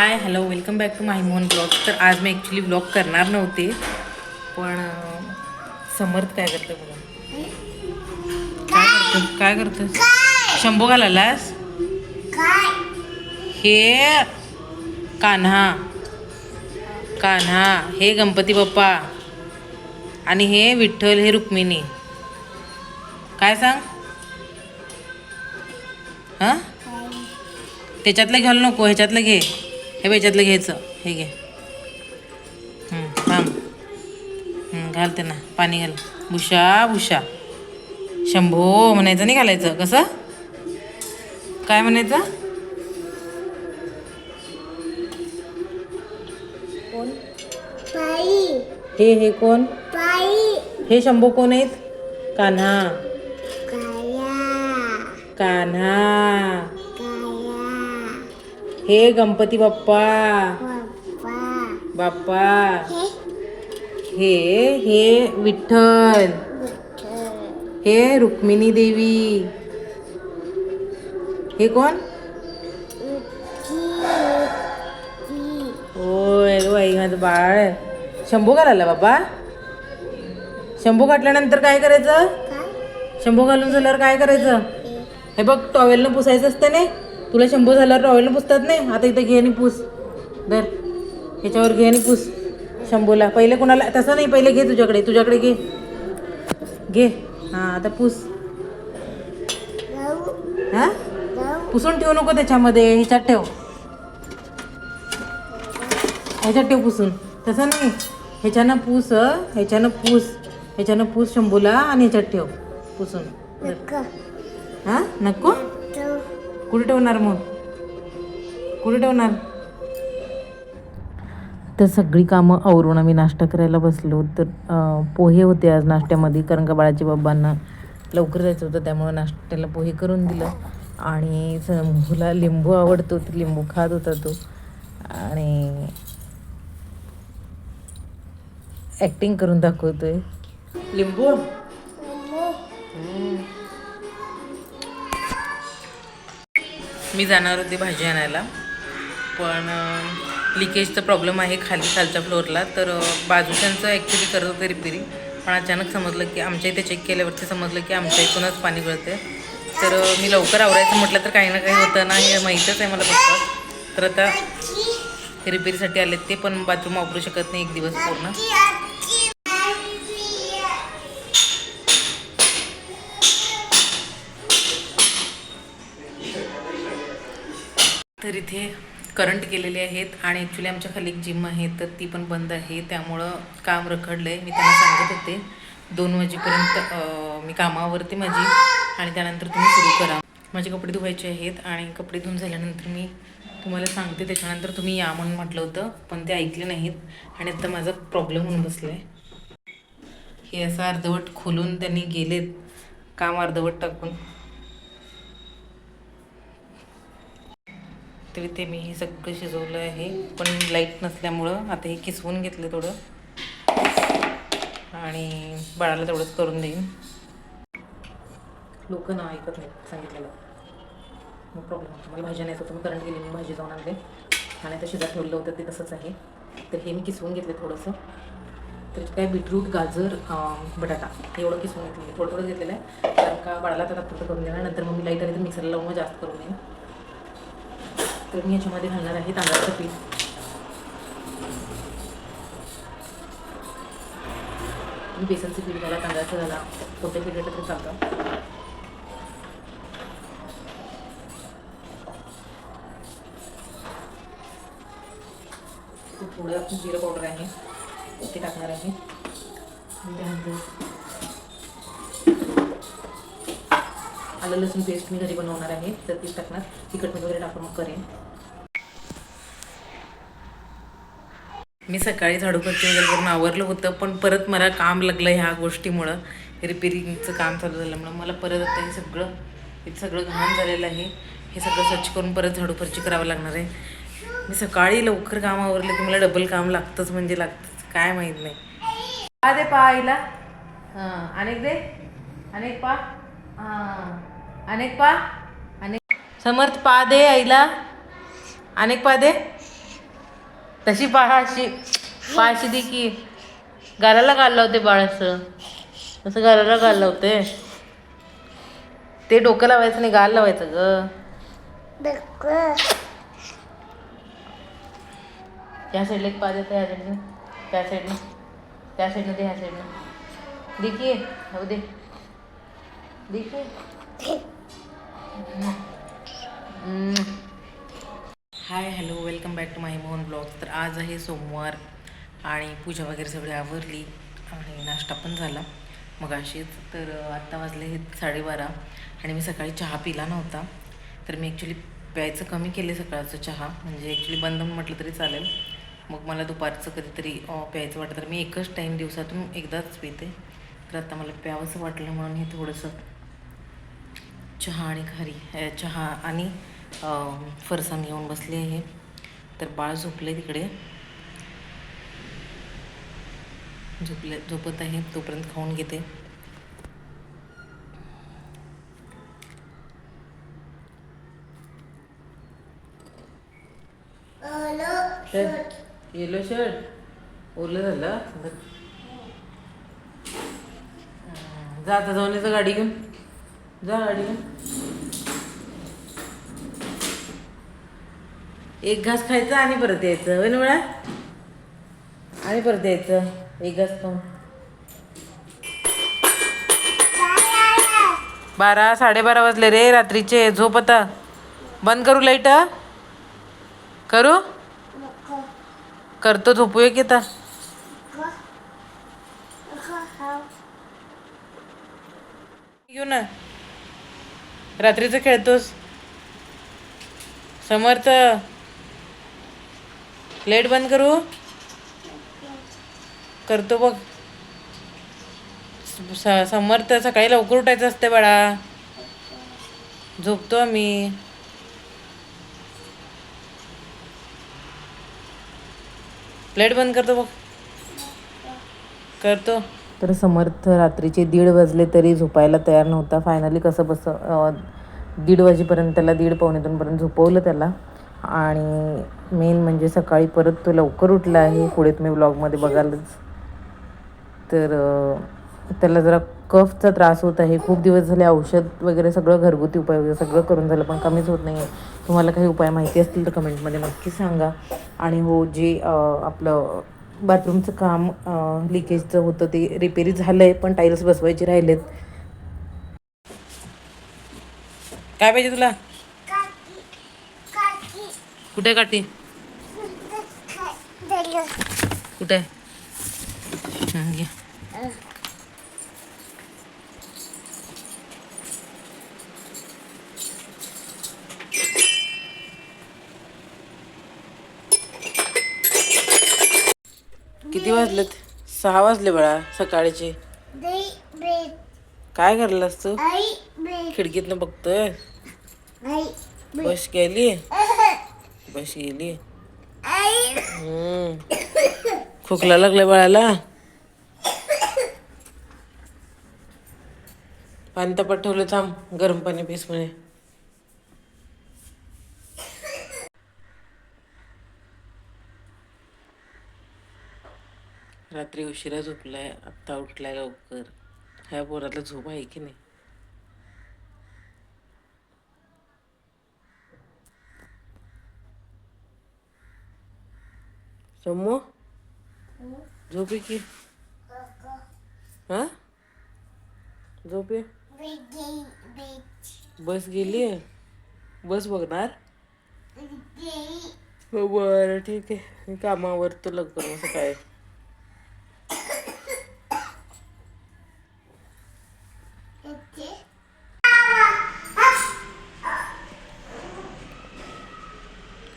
Hi hello welcome back to my Mohan blog तर आज मी actually blog करणार नव्हते पण समर्थ काय करतं बघा. काय करतो काय करतो शंभू घालायलास? हे कान्हा. कान्हा हे गणपती बाप्पा. आणि हे विठ्ठल हे रुक्मिणी. काय सांग? हां? त्याच्यातलं घ्यायला नको ह्याच्यातलं घे. हे बघ ह्याच्यातलं घ्यायचं हे घे. हं, थांब. हं, घाल ते ना पाणी घाल. भुशा भुशा शंभो म्हणायचं नाही घालायचं. कसं? काय म्हणायचं? हे हे कोण? हे शंभू कोण आहेत? कान्हा. कान्हा. हे गणपती बाप्पा. बाप्पा. हे? हे विठ्ठल. हे रुक्मिणी देवी. हे कोण? होय बाई माझं बाळ शंभू घालायला बाबा शंभू घातल्यानंतर काय करायचं? शंभू घालून झाल्यावर काय करायचं? हे. बघ टॉवेलनं पुसायचं असतं नाही तुला शंभू झाल्यावर टॉवेलनं पुसतात नाही. आता इथं घे आणि पुस. दर ह्याच्यावर घे आणि पुस. शंभूला. पहिले कोणाला तसं नाही. पहिले घे तुझ्याकडे. तुझ्याकडे घे. घे. हां आता पुस. हां? पुसून ठेवू नको त्याच्यामध्ये. ह्याच्यात ठेव. ह्याच्यात ठेव पुसून. तसं नाही. ह्याच्यानं पूस. ह्याच्यानं पूस. ह्याच्यानं पूस शंभूला आणि ह्याच्यात ठेव. पुसून. हां? नको? कुठे ठेवणार मग? कुठे ठेवणार? तर सगळी कामं आवरून आम्ही नाश्ता करायला बसलो. तर पोहे होते आज नाश्त्यामध्ये कारण का बाळाच्या बाबांना लवकर जायचं होतं त्यामुळं नाश्त्याला पोहे करून दिलं. आणि स- मुला लिंबू आवडतो तर लिंबू खात होता तो. आणि ॲक्टिंग करून दाखवतोय. लिंबू? मी जाणार होते भाजी आणायला. पण लिकेजचा प्रॉब्लेम आहे खाली खालच्या फ्लोअरला. तर बाजूच्यांचं ॲक्च्युली करत होते रिपेरी पण अचानक समजलं की आमच्या इथे चेक केल्यावरती समजलं की आमच्या इथूनच पाणी गळते तर मी लवकर आवरायचं म्हटलं तर काही ना काही होतं ना हे माहीतच आहे मला फक्त. तर आता रिपेरीसाठी आले ते पण बाथरूम वापरू शकत नाही एक दिवस पूर्ण. तर इथे करंट केलेले आहेत आणि ॲक्च्युली आमच्या खाली एक जिम आहे तर ती पण बंद आहे. त्यामुळं काम रखडलं आहे मी त्यांना सांगत होते. दोन वाजेपर्यंत मी कामावरती माझी आणि त्यानंतर तुम्ही सुरू करा. माझे कपडे धुवायचे आहेत आणि कपडे धुवून झाल्यानंतर मी तुम्हाला सांगते त्याच्यानंतर तुम्ही या म्हणून म्हटलं होतं पण ते ऐकले नाहीत आणि आता माझा प्रॉब्लेम होऊन बसला आहे हे असं अर्धवट खोलून त्यांनी गेलेत. काम अर्धवट टाकून. तर ते मी हे सगळं शिजवलं आहे. पण लाइट नसल्यामुळं आता हे किसवून घेतलं थोडं. आणि बाळाला तेवढंच करून देईन. लोक ना ऐकत नाहीत सांगितलेलं. मग प्रॉब्लेम मला भाजी नाही होतं. मी करंट गेली. मी भाजी जाऊन आणले. आणि आता शिजा ठेवलं होतं ते तसंच आहे. तर हे मी किसवून घेतले थोडंसं. तर काय बीटरूट गाजर बटाटा एवढं किसवून घेतलेलं थोडं थोडं घेतलेलं आहे. कारण का बाळाला तर तात्पुरतं करून देणार. नंतर मग मी लाइट आली तर मिक्सरला लावून जास्त करून देईन. तर मी याच्यामध्ये घालणार आहे तांदळाचं पीठ. तुम्ही बेसनचं पीठ घाला तांदळाचं घाला. कोणत्या पीठ घेतलं चालतं. थोडं आपण जिरं पावडर आहे. ते टाकणार आहे आलं लसूण पेस्ट मी घरी बनवणार आहे. तर तीच टाकणार. तिखट मीठ वगैरे टाकून मग करेन. मी सकाळी झाडूपत्ती वगैरे करून आवरलं होतं पण परत मला काम लागलं ह्या गोष्टीमुळं. रिपेरिंगचं काम चालू झाल्यामुळं. मला परत आता हे सगळं हे सगळं घाण झालेलं आहे. हे सगळं स्वच्छ करून परत झाडूपरची करावं लागणार आहे. मी सकाळी लवकर काम आवरलं की मला डबल काम लागतंच म्हणजे लागतंच. काय माहीत नाही. पा दे पा आईला. हां अनेक दे. अनेक पा. हां अनेक पा. अनेक. समर्थ पा दे आईला. अनेक पा दे. तशी पाहाशी पाहाशी दे की गालाला गाल लावते बाळ असं असं गालाला गाल लावते. ते डोकं लावायचं नाही गाल लावायचं ग. त्या साईडला एक पाच येतं ह्या साईडनं त्या साईडनं त्या साईडनं दे ह्या साईडनं दे की हो दे. दे की. Hi hello welcome back to my Mohan blog तर आज आहे सोमवार आणि पूजा वगैरे सगळी आवरली आणि नाश्ता पण झाला मग अशीच तर आत्ता वाजले हे साडेबारा आणि मी सकाळी चहा पिला नव्हता. तर मी ॲक्च्युली प्यायचं कमी केले सकाळचं चहा. म्हणजे ॲक्च्युली बंद म्हटलं तरी चालेल. मग मला दुपारचं कधीतरी प्यायचं वाटलं. तर मी एकच टाईम दिवसातून एकदाच पिते. तर आता मला प्यावंसं वाटलं म्हणून हे थोडंसं चहा आणि खारी चहा आणि फरसाण घेऊन बसले आहे. तर बाळ झोपले तिकडे. झोपले झोपत आहे तोपर्यंत खाऊन घेते. येलो शर्ट ओलं झालं जा आता जाऊन येतं गाडी घेऊन. जा गाडी घेऊन. एक घास खायचा आणि परत यायचं. होय ना बाळा? आणि परत यायचं. एक घास खाऊन. बारा साडेबारा वाजले रे रात्रीचे. झोप आता. बंद करू लाइट? करू? करतो झोपूया की आता. घेऊ ना. रात्रीचं खेळतोस. समर्थ. लेट बंद करू? करतो बघ. स- समर्थ सकाळी लवकर उठायचं असते बाळा. झोपतो आम्ही. प्लेट बंद करतो बघ. करतो. तर समर्थ रात्रीचे दीड वाजले तरी झोपायला तयार नव्हता. फायनली कसं बसं दीड वाजेपर्यंत त्याला दीड पावणे दोनपर्यंत झोपवलं त्याला. आणि मेन म्हणजे सकाळी परत तो लवकर उठला आहे. पुढे तुम्ही ब्लॉगमध्ये बघालच. तर त्याला जरा कफचा त्रास होत आहे. खूप दिवस झाले औषध वगैरे सगळं घरगुती उपाय वगैरे सगळं करून झालं पण कमीच होत नाही आहे तुम्हाला काही उपाय माहिती असतील तर कमेंटमध्ये नक्की सांगा. आणि हो जे आपलं बाथरूमचं काम लिकेजचं होतं ते रिपेरी झालं आहे पण टाईल्स बसवायचे राहिलेत. काय पाहिजे तुला? कुठे काठी? कुठे घे. किती वाजलेत? सहा वाजले बाळा सकाळचे. काय करलास तू? खिडकीतनं बघतोय? बस गेली बस गेली. खोकला लागलाय बाळाला. पाणी तपात ठेवलं थांब गरम पाणी पीस म्हणे. रात्री उशिरा झोपलाय आत्ता उठलाय लवकर. ह्या पोराला झोप आहे की नाही? समू झोपी की हा झोपे बस गेली? बस बघणार? हो, बरं ठीक आहे. कामावर तर लवकर मग सकाळी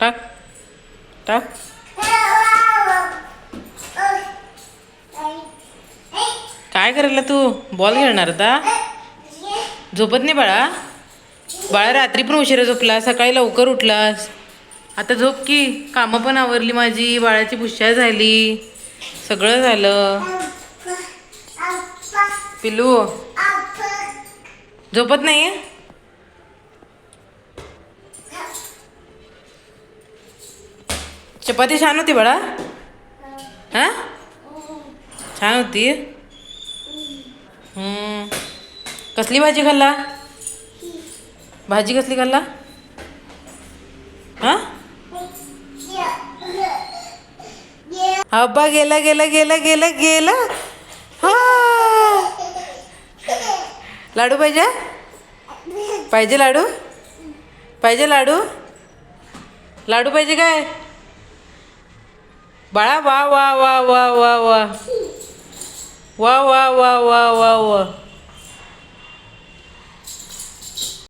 टाक. टाक. काय करायला तू? बॉल खेळणार आता? झोपत नाही बाळा? बाळा रात्री पण उशिरा झोपला सकाळी लवकर उठलास. आता झोप की कामं पण आवरली माझी बाळाची पुष्या झाली सगळं झालं. पिलू झोपत नाही? चपाती छान होती बाळा? हां? छान होती? कसली भाजी खाल्ला? भाजी कसली खाल्ला? हां? अब्बा गेला गेला गेला गेला गेला. हा. लाडू पाहिजे? पाहिजे लाडू? पाहिजे लाडू? लाडू पाहिजे काय? बाळा वा वा वा वा वा वा. Uau, uau, uau, uau, uau.